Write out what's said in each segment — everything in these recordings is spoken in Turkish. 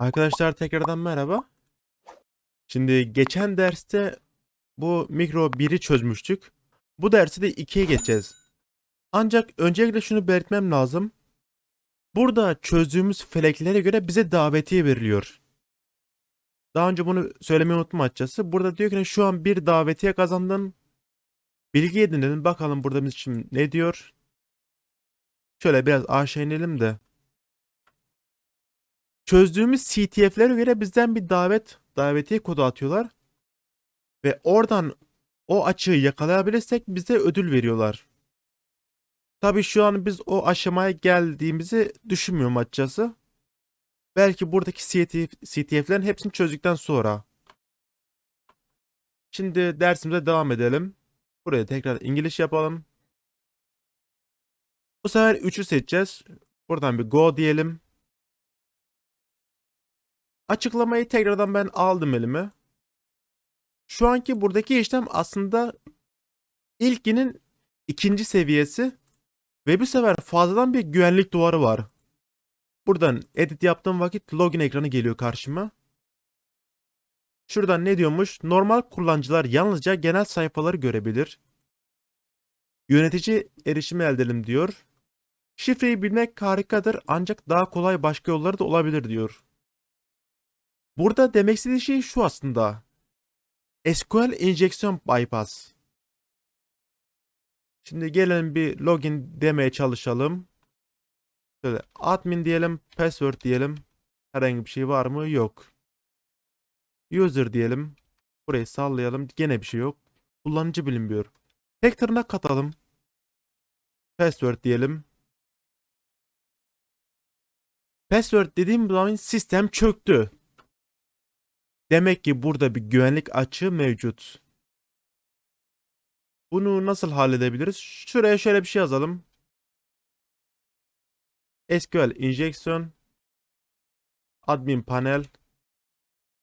Arkadaşlar tekrardan merhaba. Şimdi geçen derste bu mikro 1'i çözmüştük. Bu dersi de 2'ye geçeceğiz. Ancak öncelikle şunu belirtmem lazım. Burada çözdüğümüz feleklere göre bize davetiye veriliyor. Daha önce bunu söylemeyi unuttum açıkçası. Burada diyor ki şu an bir davetiye kazandın. Bilgi edinelim bakalım burada bizim için ne diyor. Şöyle biraz aşağı inelim de. Çözdüğümüz CTF'lere göre bizden bir davet, davetiye kodu atıyorlar. Ve oradan o açığı yakalayabilirsek bize ödül veriyorlar. Tabii şu an biz o aşamaya geldiğimizi düşünmüyorum açıkçası. Belki buradaki CTF, CTF'lerin hepsini çözdükten sonra. Şimdi dersimize devam edelim. Buraya tekrar İngiliz yapalım. Bu sefer 3'ü seçeceğiz. Buradan bir go diyelim. Açıklamayı tekrardan ben aldım elime. Şu anki buradaki işlem aslında ilkinin ikinci seviyesi ve bu sefer fazladan bir güvenlik duvarı var. Buradan edit yaptığım vakit login ekranı geliyor karşıma. Şuradan ne diyormuş? Normal kullanıcılar yalnızca genel sayfaları görebilir. Yönetici erişimi elde edelim diyor. Şifreyi bilmek harikadır ancak daha kolay başka yolları da olabilir diyor. Burada demek istediği şey şu aslında. SQL injection bypass. Şimdi gelelim bir login demeye çalışalım. Şöyle admin diyelim, password diyelim. Herhangi bir şey var mı? Yok. User diyelim. Burayı sallayalım. Gene bir şey yok. Kullanıcı bilinmiyor. Tek tırnak katalım. Password diyelim. Password dediğim zaman sistem çöktü. Demek ki burada bir güvenlik açığı mevcut. Bunu nasıl halledebiliriz? Şuraya şöyle bir şey yazalım. SQL injection admin panel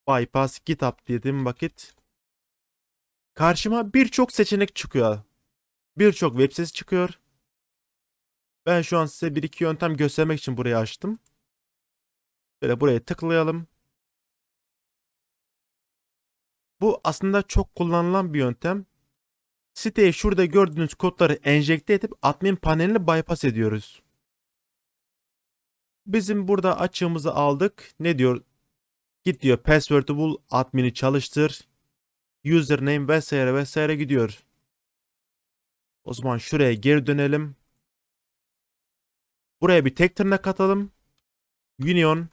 bypass GitHub dediğim vakit karşıma birçok seçenek çıkıyor. Birçok web sitesi çıkıyor. Ben şu an size bir iki yöntem göstermek için burayı açtım. Böyle buraya tıklayalım. Bu aslında çok kullanılan bir yöntem. Siteye şurada gördüğünüz kodları enjekte edip admin panelini bypass ediyoruz. Bizim burada açığımızı aldık. Ne diyor? Git diyor password'u bul, admini çalıştır. Username vesaire vesaire gidiyor. O zaman şuraya geri dönelim. Buraya bir tek tırnak atalım. Union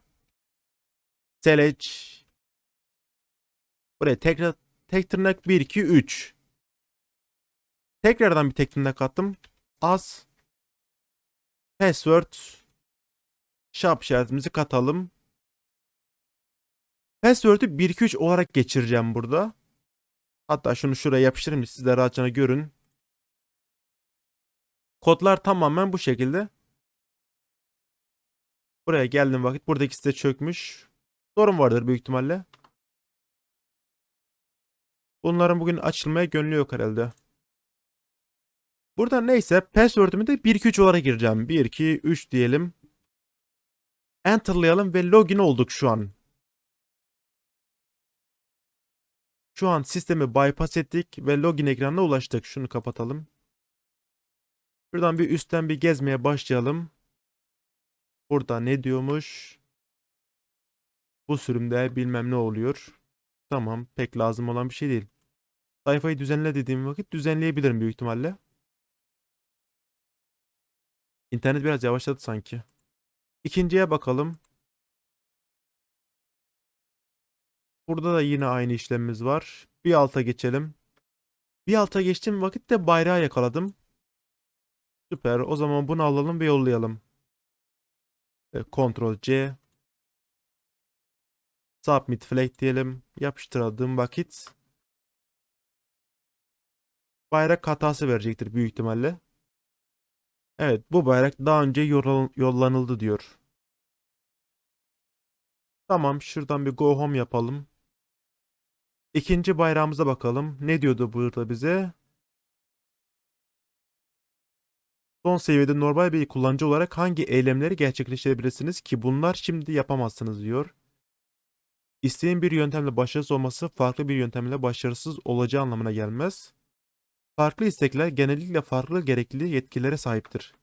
select Buraya tekrar tek tırnak 1 2 3. Tekrardan bir tek tırnak attım. As password şap işaretimizi katalım. Password'ü 1 2 3 olarak geçireceğim burada. Hatta şunu şuraya yapıştırayım siz de rahatça görün. Kodlar tamamen bu şekilde. Buraya geldiğim vakit buradaki site çökmüş. Sorun vardır büyük ihtimalle. Bunların bugün açılmaya gönlü yok herhalde. Burada neyse password'ümü de 1 2 3 olarak gireceğim. 1 2 3 diyelim. Enter'layalım ve login olduk şu an. Şu an sistemi bypass ettik ve login ekranına ulaştık. Şunu kapatalım. Şuradan bir üstten bir gezmeye başlayalım. Burada ne diyormuş? Bu sürümde bilmem ne oluyor. Tamam pek lazım olan bir şey değil. Sayfayı düzenle dediğim vakit düzenleyebilirim büyük ihtimalle. İnternet biraz yavaşladı sanki. İkinciye bakalım. Burada da yine aynı işlemimiz var. Bir alta geçelim. Bir alta geçtiğim vakitte bayrağı yakaladım. Süper. O zaman bunu alalım ve yollayalım. E, Ctrl C. Submit flag diyelim. Yapıştırdığım vakit bayrak hatası verecektir büyük ihtimalle. Evet bu bayrak daha önce yol- yollanıldı diyor. Tamam şuradan bir go home yapalım. İkinci bayrağımıza bakalım. Ne diyordu burada bize? Son seviyede normal bir kullanıcı olarak hangi eylemleri gerçekleştirebilirsiniz ki bunlar şimdi yapamazsınız diyor. İsteyen bir yöntemle başarısız olması farklı bir yöntemle başarısız olacağı anlamına gelmez. Farklı istekler genellikle farklı gerekli yetkilere sahiptir.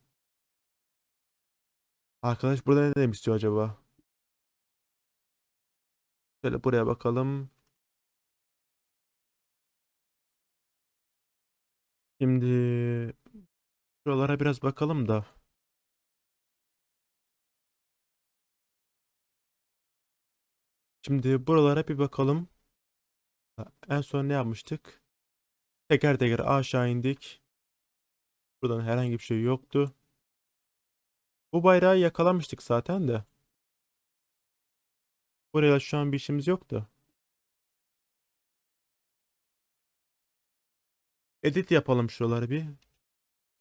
Arkadaş burada ne demek istiyor acaba? Şöyle buraya bakalım. Şimdi şuralara biraz bakalım da. Şimdi buralara bir bakalım. En son ne yapmıştık? Teker teker aşağı indik. Buradan herhangi bir şey yoktu. Bu bayrağı yakalamıştık zaten de. Buraya şu an bir işimiz yoktu. Edit yapalım şuraları bir.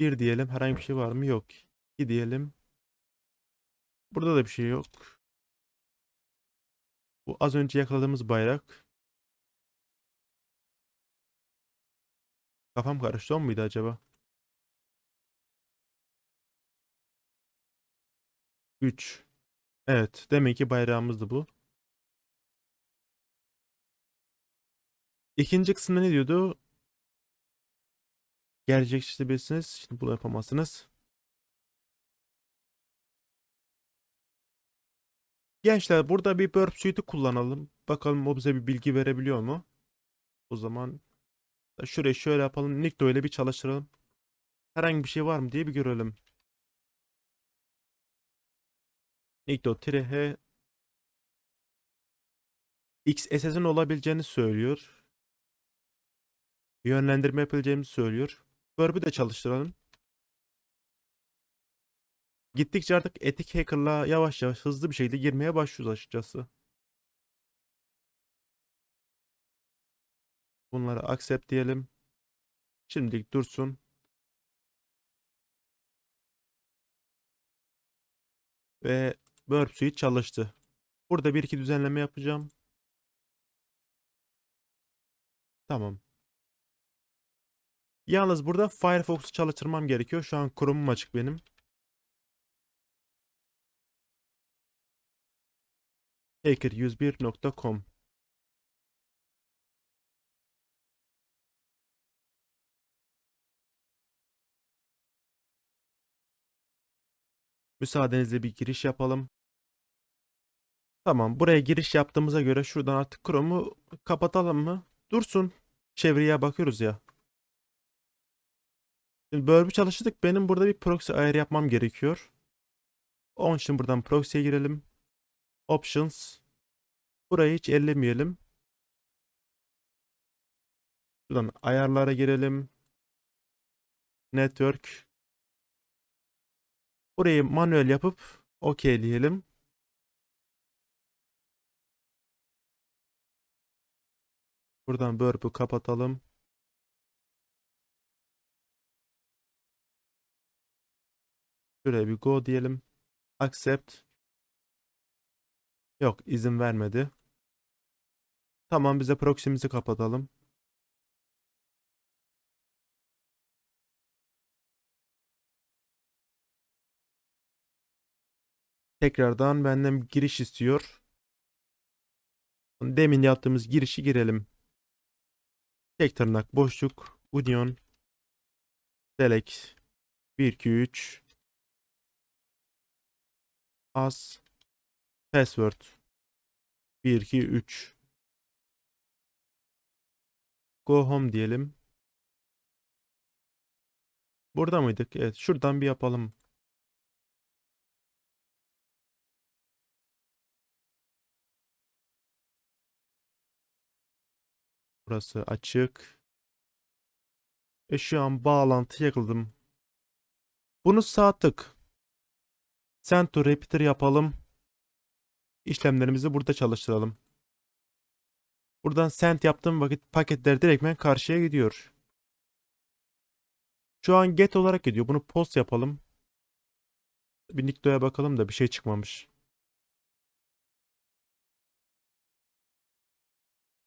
Bir diyelim. Herhangi bir şey var mı? Yok. İki diyelim. Burada da bir şey yok. Bu az önce yakaladığımız bayrak. Kafam karıştı o muydu acaba? 3. Evet. Demek ki bayrağımızdı bu. İkinci kısımda ne diyordu? Gerçekleştirebilirsiniz. Şimdi bunu yapamazsınız. Gençler burada bir burp suite'i kullanalım. Bakalım o bize bir bilgi verebiliyor mu? O zaman şurayı şöyle yapalım. Nikto ile bir çalıştıralım. Herhangi bir şey var mı diye bir görelim. Nikto h XSS'in olabileceğini söylüyor. Yönlendirme yapabileceğimizi söylüyor. Burp'ü de çalıştıralım. Gittikçe artık etik hacker'la yavaş yavaş hızlı bir şekilde girmeye başlıyoruz açıkçası. Bunları accept diyelim. Şimdilik dursun. Ve Burp Suite çalıştı. Burada bir iki düzenleme yapacağım. Tamam. Yalnız burada Firefox'u çalıştırmam gerekiyor. Şu an Chrome'um açık benim. hacker101.com Müsaadenizle bir giriş yapalım. Tamam, buraya giriş yaptığımıza göre şuradan artık Chrome'u kapatalım mı? Dursun. Çevreye bakıyoruz ya. Şimdi bir çalıştık. Benim burada bir proxy ayarı yapmam gerekiyor. Onun için buradan proxy'ye girelim. Options. Burayı hiç ellemeyelim. Buradan ayarlara girelim. Network. Burayı manuel yapıp OK diyelim. Buradan burp'ü kapatalım. Şuraya bir go diyelim. Accept. Yok izin vermedi. Tamam bize proxy'mizi kapatalım. Tekrardan benden giriş istiyor. Demin yaptığımız girişi girelim. Tek tırnak boşluk union select 1 2 3 as password 1 2 3 go home diyelim. Burada mıydık? Evet, şuradan bir yapalım. Burası açık. E şu an bağlantı yakıldım. Bunu sağ tık. Send to repeater yapalım. İşlemlerimizi burada çalıştıralım. Buradan send yaptığım vakit paketler direktmen karşıya gidiyor. Şu an get olarak gidiyor. Bunu post yapalım. Bir Nikto'ya bakalım da bir şey çıkmamış.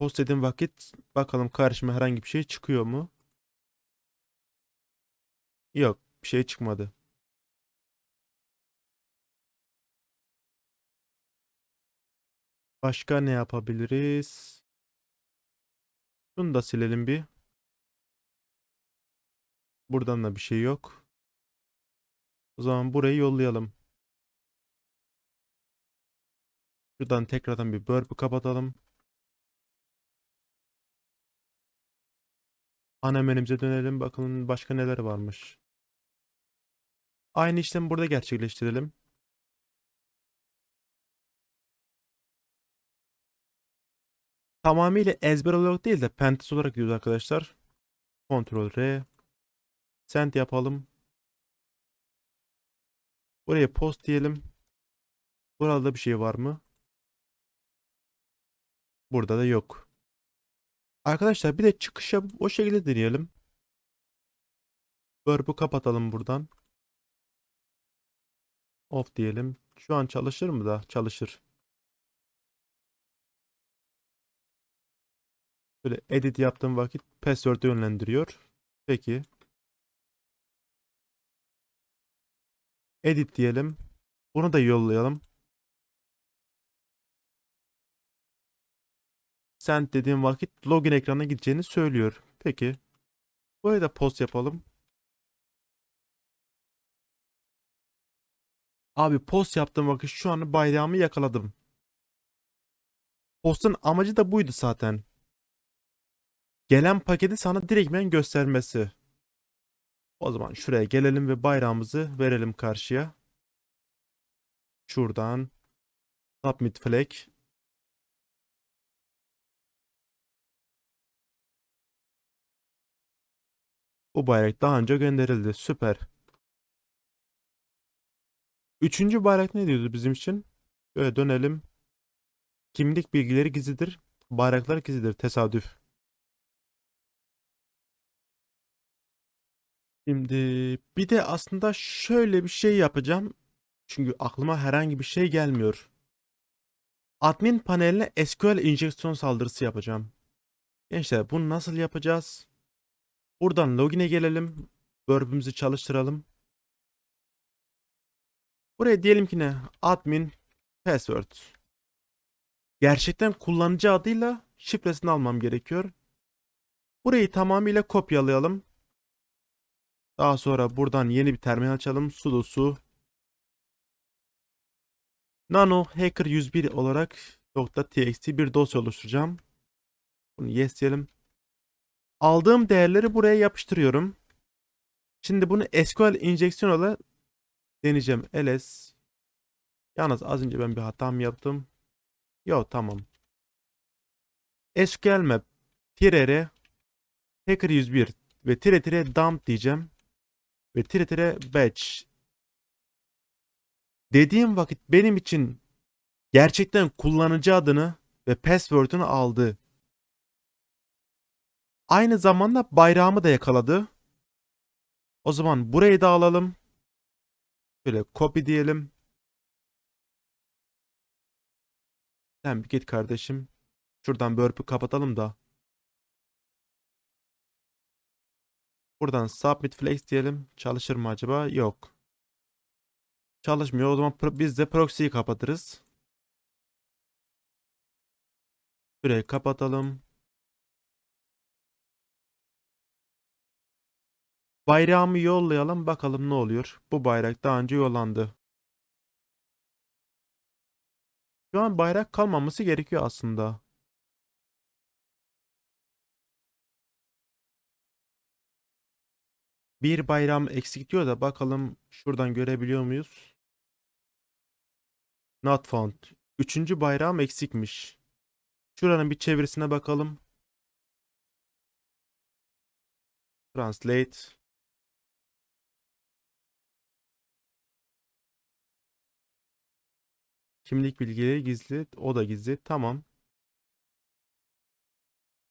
Post dediğim vakit bakalım karşıma herhangi bir şey çıkıyor mu? Yok, bir şey çıkmadı. Başka ne yapabiliriz? Şunu da silelim bir. Buradan da bir şey yok. O zaman burayı yollayalım. Şuradan tekrardan bir burp'ü kapatalım. Ana menümüze dönelim. Bakalım başka neler varmış. Aynı işlemi burada gerçekleştirelim. Tamamıyla ezber olarak değil de pentas olarak gidiyoruz arkadaşlar. Ctrl R. Send yapalım. Buraya post diyelim. Burada bir şey var mı? Burada da yok. Arkadaşlar bir de çıkış yapıp o şekilde deneyelim. Verb'ü kapatalım buradan. Off diyelim. Şu an çalışır mı da? Çalışır. Böyle edit yaptığım vakit password'ü yönlendiriyor. Peki. Edit diyelim. Bunu da yollayalım. Send dediğim vakit login ekranına gideceğini söylüyor. Peki. Buraya da post yapalım. Abi post yaptığım vakit şu an bayrağımı yakaladım. Postun amacı da buydu zaten. Gelen paketi sana direktmen göstermesi. O zaman şuraya gelelim ve bayrağımızı verelim karşıya. Şuradan submit flag. Bu bayrak daha önce gönderildi. Süper. Üçüncü bayrak ne diyordu bizim için? Böyle dönelim. Kimlik bilgileri gizlidir. Bayraklar gizlidir. Tesadüf. Şimdi bir de aslında şöyle bir şey yapacağım. Çünkü aklıma herhangi bir şey gelmiyor. Admin paneline SQL injeksiyon saldırısı yapacağım. Gençler bunu nasıl yapacağız? Buradan login'e gelelim. Verb'ümüzü çalıştıralım. Buraya diyelim ki ne? Admin password. Gerçekten kullanıcı adıyla şifresini almam gerekiyor. Burayı tamamıyla kopyalayalım. Daha sonra buradan yeni bir terminal açalım. sudosu nano hacker 101 olarak .txt bir dosya oluşturacağım. Bunu yes diyelim. Aldığım değerleri buraya yapıştırıyorum. Şimdi bunu SQL injeksiyon ile deneyeceğim. ls. Yalnız az önce ben bir hatam yaptım. Yo tamam. SQL map tire r hacker 101 ve tire tire dump diyeceğim. Ve tire tire batch. Dediğim vakit benim için gerçekten kullanıcı adını ve password'unu aldı. Aynı zamanda bayrağımı da yakaladı. O zaman burayı da alalım. Şöyle copy diyelim. Sen bir git kardeşim. Şuradan burp'ü kapatalım da. Buradan submit flex diyelim. Çalışır mı acaba? Yok. Çalışmıyor. O zaman biz de proxy'yi kapatırız. Şurayı kapatalım. Bayrağımı yollayalım bakalım ne oluyor. Bu bayrak daha önce yollandı. Şu an bayrak kalmaması gerekiyor aslında. Bir bayram eksik diyor da bakalım şuradan görebiliyor muyuz? Not found. Üçüncü bayram eksikmiş. Şuranın bir çevirisine bakalım. Translate. Kimlik bilgileri gizli. O da gizli. Tamam.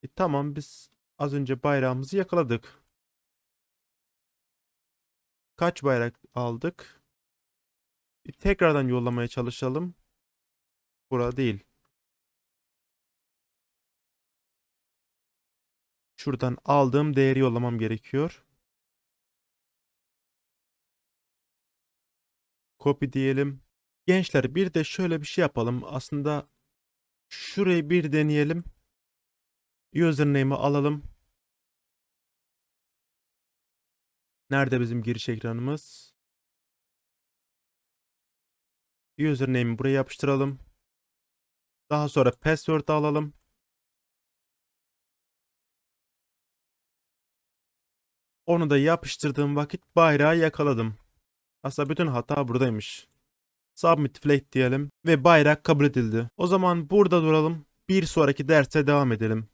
E, tamam biz az önce bayrağımızı yakaladık. Kaç bayrak aldık? Bir tekrardan yollamaya çalışalım. Bura değil. Şuradan aldığım değeri yollamam gerekiyor. Copy diyelim. Gençler bir de şöyle bir şey yapalım. Aslında Şurayı bir deneyelim. Username'i alalım. Nerede bizim giriş ekranımız? Username'i buraya yapıştıralım. Daha sonra password alalım. Onu da yapıştırdığım vakit bayrağı yakaladım. Aslında bütün hata buradaymış. Submit flag diyelim ve bayrak kabul edildi. O zaman burada duralım. Bir sonraki derse devam edelim.